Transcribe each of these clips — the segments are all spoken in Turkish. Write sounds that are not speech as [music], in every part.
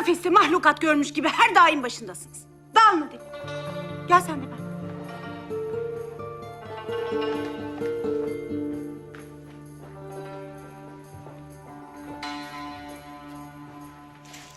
kafeste mahlukat görmüş gibi her daim başındasınız. Dağılın hadi. Gel sen de ben.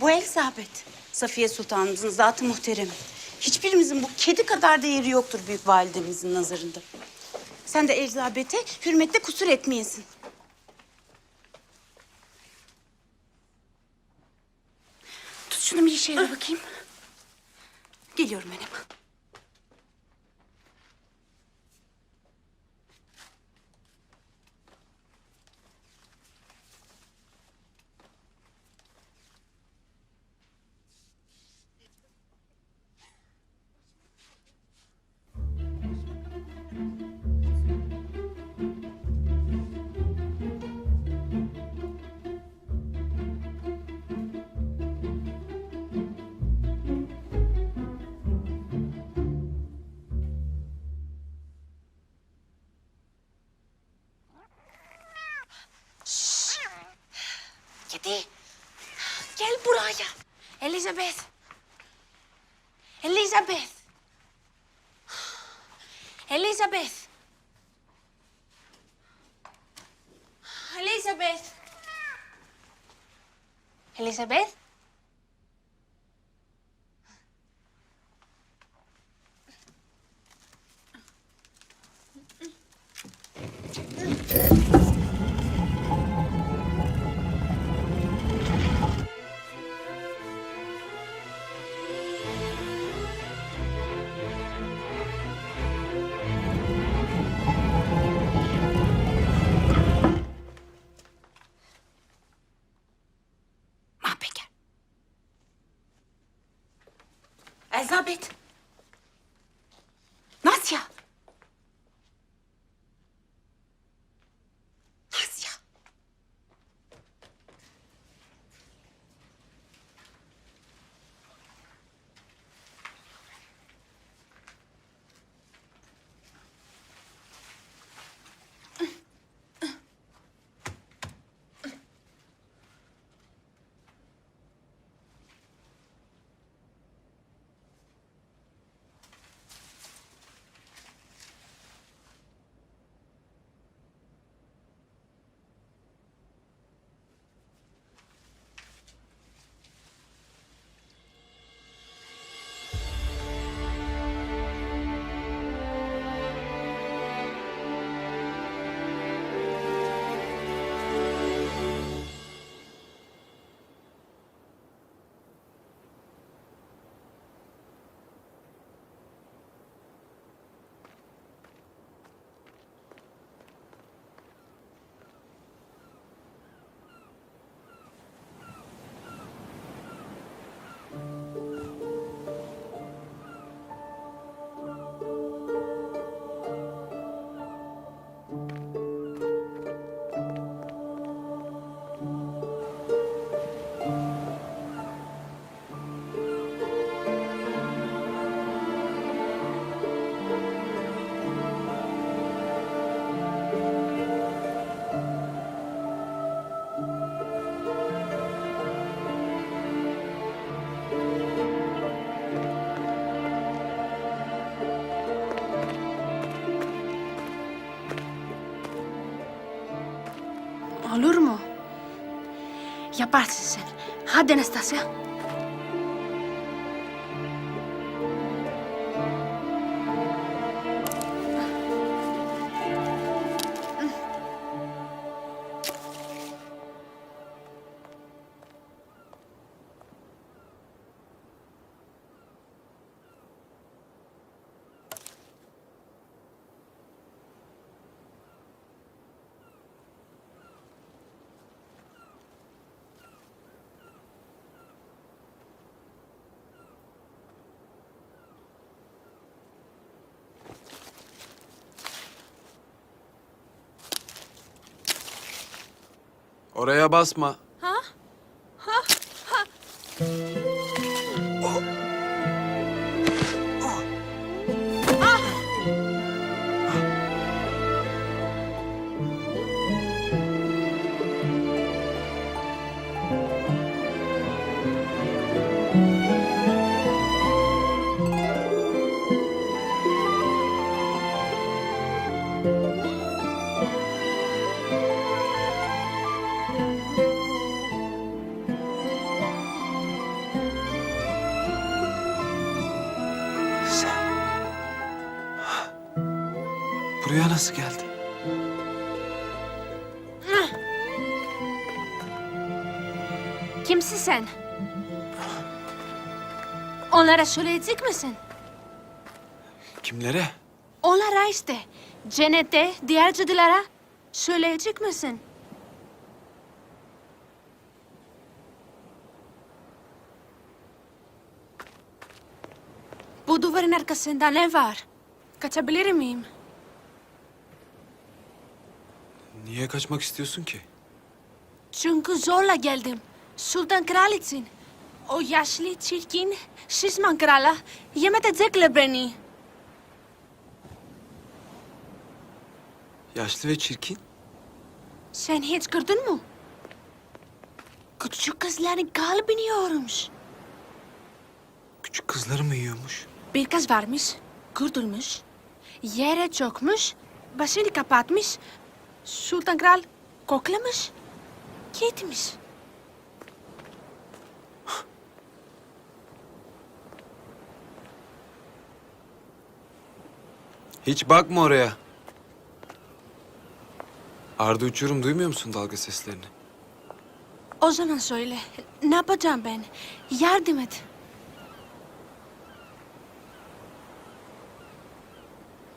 Bu Elizabeth, Safiye Sultanımızın zatı muhteremi. Hiçbirimizin bu kedi kadar değeri yoktur büyük validemizin nazarında. Sen de Elizabeth'e hürmette kusur etmeyesin. Tut şunu bir işe yara bakayım. Geliyorum ben Elizabeth. Elizabeth. Elizabeth. Elizabeth. Elizabeth. Elizabeth. Yaparsın sen. Hadi Anastasia. Oraya basma. Nasıl geldi? Kimsin sen? Onlara söyleyecek misin? Kimlere? Onlara işte. Cennette diğer cadılara söyleyecek misin? Bu duvarın arkasında ne var? Kaçabilir miyim? Niye kaçmak istiyorsun ki? Çünkü zorla geldim. Sultan Kral için. O yaşlı, çirkin, şişman krala yem edecekler beni. Yaşlı ve çirkin. Sen hiç gördün mü? Küçük kızların kalbini yormuş. Küçük kızları mı yiyormuş? Bir kız varmış, kurtulmuş. Yere çökmüş, başını kapatmış. Sultan Kral koklamış, gitmiş. Hiç bakma oraya. Arda uçurum duymuyor musun dalga seslerini? O zaman söyle, ne yapacağım ben? Yardım et.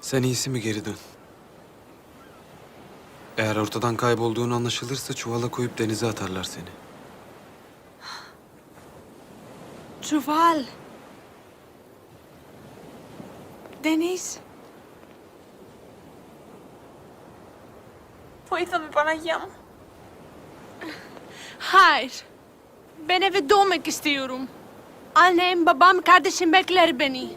Sen iyisi mi geri dön? Eğer ortadan kaybolduğun anlaşılırsa çuvala koyup denize atarlar seni. Çuval. Deniz. O yüzden mi bana yam? Hayır. Ben eve doğmak istiyorum. Annem, babam, kardeşim bekler beni.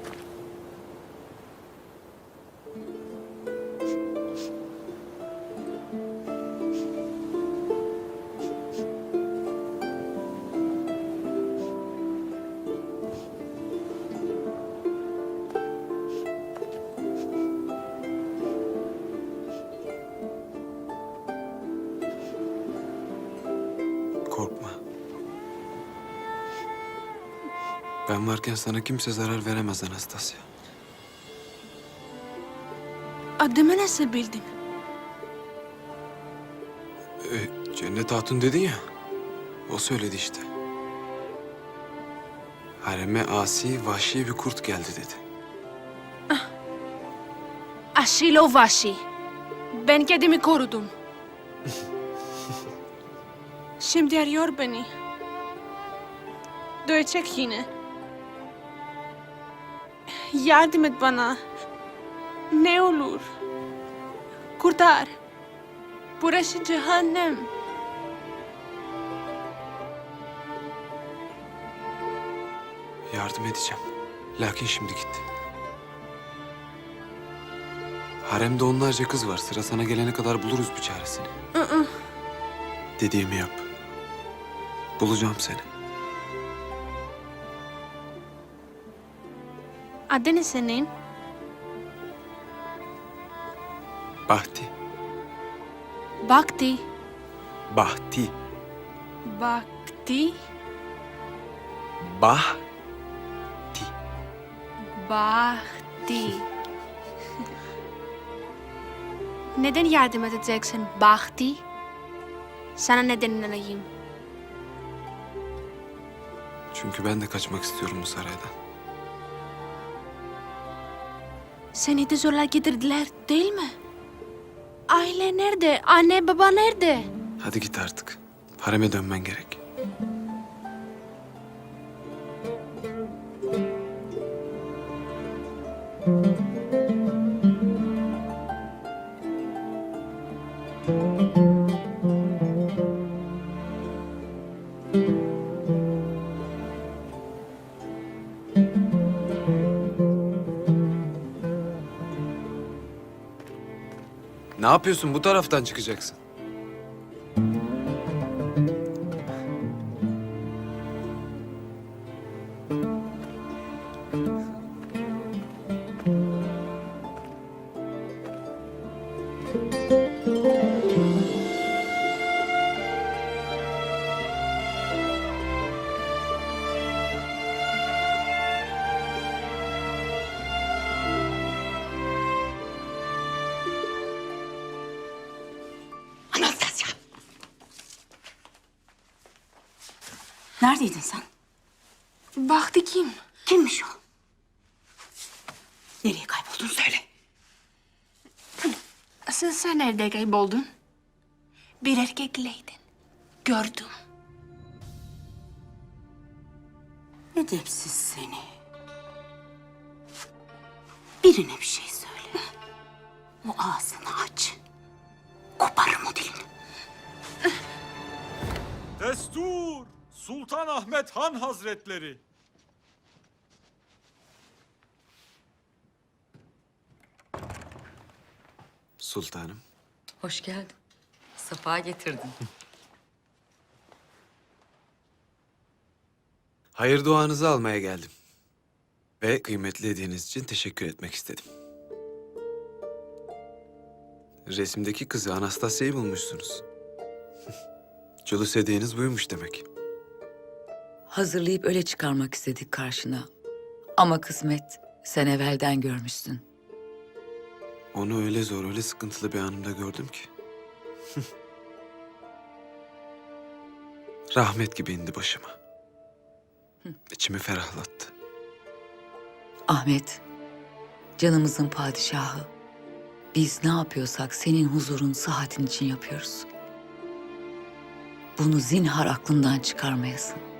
Ben varken sana kimse zarar veremez Anastasia. Adımı nasıl bildin? Ee, Cennet Hatun dedin ya. O söyledi işte. Hareme asi, vahşi bir kurt geldi dedi. Aşilo Vaşi. Ben kendimi korudum. [laughs] Şimdi arıyor beni. Dövecek yine. Yardım et bana. Ne olur. Kurtar. Burası cehennem. Yardım edeceğim. Lakin şimdi gitti. Haremde onlarca kız var. Sıra sana gelene kadar buluruz bir çaresini. Dediğimi yap. Bulacağım seni. Adı ne senin? Bahti. Bakti. Bahti. Bakti. Bah. Bahti. Neden yardım edeceksin Bahti? Sana neden inanayım? Çünkü ben de kaçmak istiyorum bu saraydan. Seni de zorla getirdiler değil mi? Aile nerede? Anne baba nerede? Hadi git artık. Hareme dönmen gerek. Ne yapıyorsun? Bu taraftan çıkacaksın. Neredeydin sen? Baktı kim? Kimmiş o? Nereye kayboldun söyle. Sen, sen nerede kayboldun? Bir erkekleydin. Gördüm. Edepsiz seni. Birine bir şey söyle. O ağzını aç. Koparırım o dilini. Destur! Sultan Ahmet Han Hazretleri. Sultanım. Hoş geldin. Safa getirdin. [laughs] Hayır duanızı almaya geldim. Ve kıymetli hediyeniz için teşekkür etmek istedim. Resimdeki kızı Anastasya'yı bulmuşsunuz. [laughs] Culus hediyeniz buymuş demek. Hazırlayıp öyle çıkarmak istedik karşına. Ama kısmet sen evvelden görmüşsün. Onu öyle zor, öyle sıkıntılı bir anımda gördüm ki. [laughs] Rahmet gibi indi başıma. İçimi ferahlattı. Ahmet, canımızın padişahı. Biz ne yapıyorsak senin huzurun, sıhhatin için yapıyoruz. Bunu zinhar aklından çıkarmayasın.